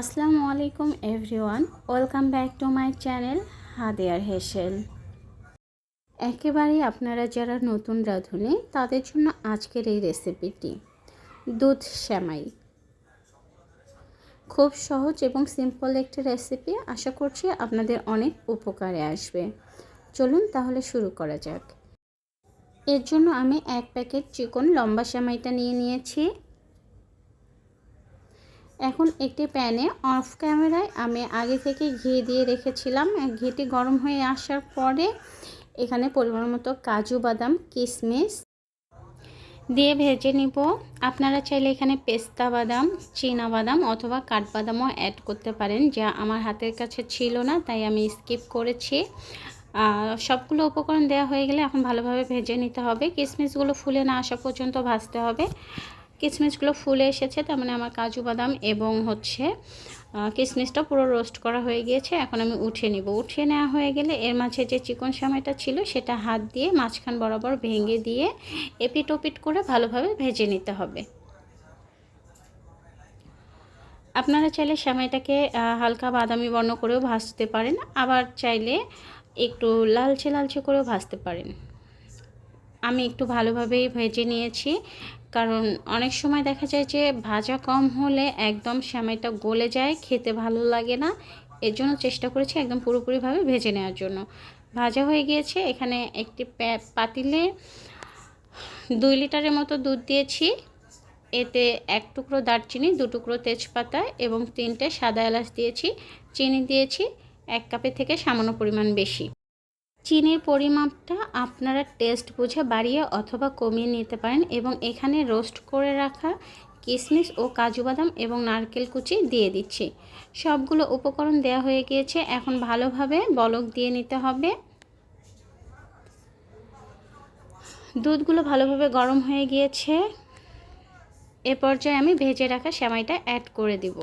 আসসালামু আলাইকুম everyone, welcome back to my channel হাদিয়ার হেসেল। একেবারেই আপনারা যারা নতুন রাঁধুনি, তাদের জন্য আজকের এই রেসিপিটি, দুধ শ্যামাই খুব সহজ এবং সিম্পল একটি রেসিপি, আশা করছি আপনাদের অনেক উপকারে আসবে। চলুন তাহলে শুরু করা যাক। এর জন্য আমি এক প্যাকেট চিকন লম্বা শ্যামাইটা নিয়ে নিয়েছি। এখন একটি প্যানে অফ ক্যামেরায় আমি আগে থেকে ঘি দিয়ে রেখেছিলাম। ঘিটি গরম হয়ে আসার পরে এখানে পরিমাণ মতো কাজু বাদাম কিশমিশ দিয়ে ভেজে নিব। আপনারা চাইলে এখানে পেস্তা বাদাম, চীনা বাদাম অথবা কাঠবাদামও অ্যাড করতে পারেন, যা আমার হাতের কাছে ছিল না, তাই আমি স্কিপ করেছি। সবগুলো উপকরণ দেওয়া হয়ে গেলে এখন ভালোভাবে ভেজে নিতে হবে। কিশমিশগুলো ফুলে না আসা পর্যন্ত ভাজতে হবে। কিশমিশগুলো ফুলে এসেছে, তার মানে আমার কাজু বাদাম এবং হচ্ছে কিশমিশটা পুরো রোস্ট করা হয়ে গিয়েছে, এখন আমি উঠিয়ে নিব। উঠিয়ে নেওয়া হয়ে গেলে এর মাঝে যে চিকন সামাইটা ছিল, সেটা হাত দিয়ে মাঝখান বরাবর ভেঙে দিয়ে এপিট ওপিট করে ভালোভাবে ভেজে নিতে হবে। আপনারা চাইলে সামাইটাকে হালকা বাদামি বর্ণ করেও ভাজতে পারেন, আবার চাইলে একটু লালচে লালচে করেও ভাজতে পারেন। আমি একটু ভালোভাবেই ভেজে নিয়েছি। কারণ অনেক সময় দেখা যায় যে ভাজা কম হলে একদম সেমাইটা গলে যায়, খেতে ভালো লাগে না। এর জন্য চেষ্টা করেছি একদম পুরোপুরিভাবে ভেজে নেওয়ার জন্য। ভাজা হয়ে গিয়েছে, এখানে একটি পাতিলে দুই লিটারের মতো দুধ দিয়েছি। এতে এক টুকরো দারচিনি, দু টুকরো তেজপাতা এবং তিনটে সাদা এলাচ দিয়েছি। চিনি দিয়েছি, এক কাপের থেকে সামান্য পরিমাণ বেশি। চিনির পরিমাপটা আপনারা টেস্ট বুঝে বাড়িয়ে অথবা কমিয়ে নিতে পারেন এবং এখানে রোস্ট করে রাখা কিশমিশ ও কাজু বাদাম এবং নারকেল কুচি দিয়ে দিচ্ছি। সবগুলো উপকরণ দেওয়া হয়ে গিয়েছে, এখন ভালোভাবে বলক দিয়ে নিতে হবে। দুধগুলো ভালোভাবে গরম হয়ে গিয়েছে। এ পর্যায়ে আমি ভেজে রাখা সেমাইটা অ্যাড করে দিব।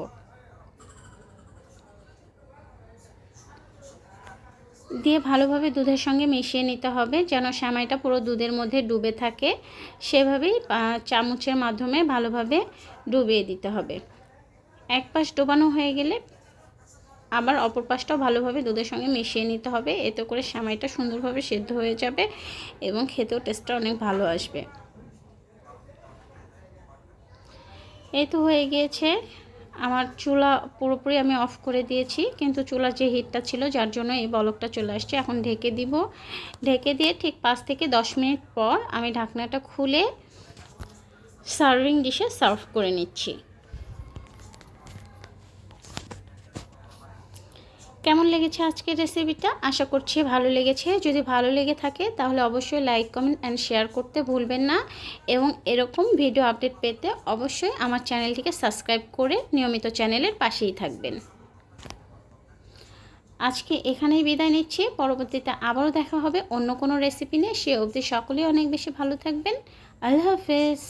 দিয়ে ভালোভাবে দুধের সঙ্গে মিশিয়ে নিতে হবে, যেন সেমাইটা পুরো দুধের মধ্যে ডুবে থাকে। সেভাবেই চামচের মাধ্যমে ভালোভাবে ডুবিয়ে দিতে হবে। এক পাশ ডোবানো হয়ে গেলে আবার অপর পাশটাও ভালোভাবে দুধের সঙ্গে মিশিয়ে নিতে হবে। এতে করে সেমাইটা সুন্দরভাবে সেদ্ধ হয়ে যাবে এবং খেতেও টেস্টটা অনেক ভালো আসবে। এই তো হয়ে গিয়েছে। আমার চুলা পুরোপুরি আমি অফ করে দিয়েছি, কিন্তু চুলার যে হিটটা ছিল যার জন্য এই বলকটা চলে আসছে, এখন ঢেকে দিব। ঢেকে দিয়ে ঠিক পাঁচ থেকে দশ মিনিট পর আমি ঢাকনাটা খুলে সার্ভিং ডিশে সার্ভ করে নিচ্ছি। কেমন লেগেছে আজকের রেসিপিটা আশা করছি ভালো লেগেছে। যদি ভালো লেগে থাকে, তাহলে অবশ্যই লাইক কমেন্ট অ্যান্ড শেয়ার করতে ভুলবেন না। এবং এরকম ভিডিও আপডেট পেতে অবশ্যই আমার চ্যানেলটিকে সাবস্ক্রাইব করে নিয়মিত চ্যানেলের পাশেই থাকবেন। আজকে এখানেই বিদায় নিচ্ছি। পরবর্তীতে আবারও দেখা হবে অন্য কোনো রেসিপি নিয়ে। সে অবধি সকলেই অনেক বেশি ভালো থাকবেন। আল্লাহ হাফেজ।